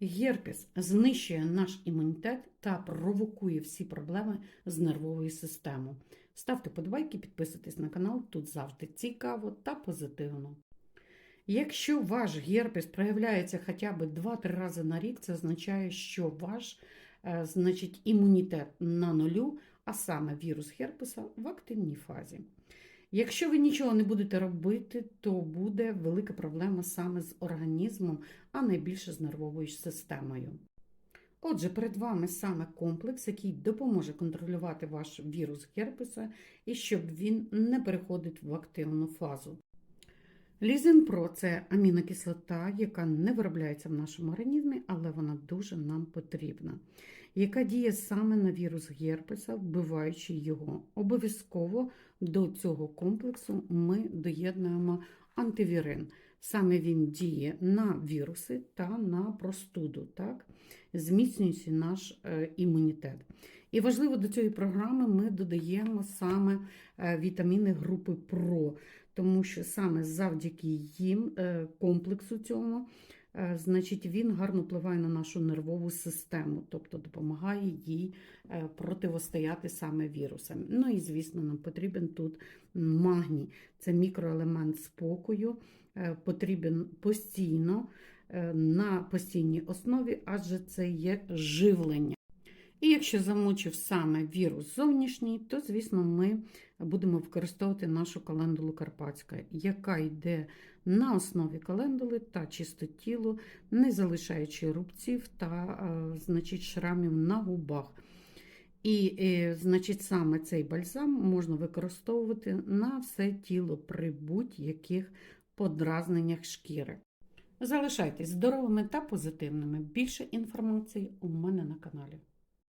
Герпес знищує наш імунітет та провокує всі проблеми з нервовою системою. Ставте подобайки, підписуйтесь на канал, тут завжди цікаво та позитивно. Якщо ваш герпес проявляється хоча б 2-3 рази на рік, це означає, що ваш е, значить, імунітет на нулю, а саме вірус герпеса в активній фазі. Якщо ви нічого не будете робити, то буде велика проблема саме з організмом, а найбільше з нервовою системою. Отже, перед вами саме комплекс, який допоможе контролювати ваш вірус герпеса і щоб він не переходив в активну фазу. Лізинпро це амінокислота, яка не виробляється в нашому організмі, але вона дуже нам потрібна, яка діє саме на вірус герпеса, вбиваючи його. Обов'язково до цього комплексу ми доєднуємо антивірин. Саме він діє на віруси та на простуду, так? зміцнюючи наш е, імунітет. І важливо до цієї програми ми додаємо саме е, вітаміни групи ПРО, тому що саме завдяки їм е, комплексу цьому, е, значить, він гарно впливає на нашу нервову систему, тобто допомагає їй противостояти саме вірусам. Ну і, звісно, нам потрібен тут магній. Це мікроелемент спокою, потрібен постійно на постійній основі, адже це є живлення. І якщо замучив саме вірус зовнішній, то, звісно, ми будемо використовувати нашу календулу Карпатська, яка йде на основі календули та чистотілу, не залишаючи рубців та е, значить, шрамів на губах. І, е, значить, саме цей бальзам можна використовувати на все тіло при будь-яких подразненнях шкіри. Залишайтесь здоровими та позитивними. Більше інформації у мене на каналі.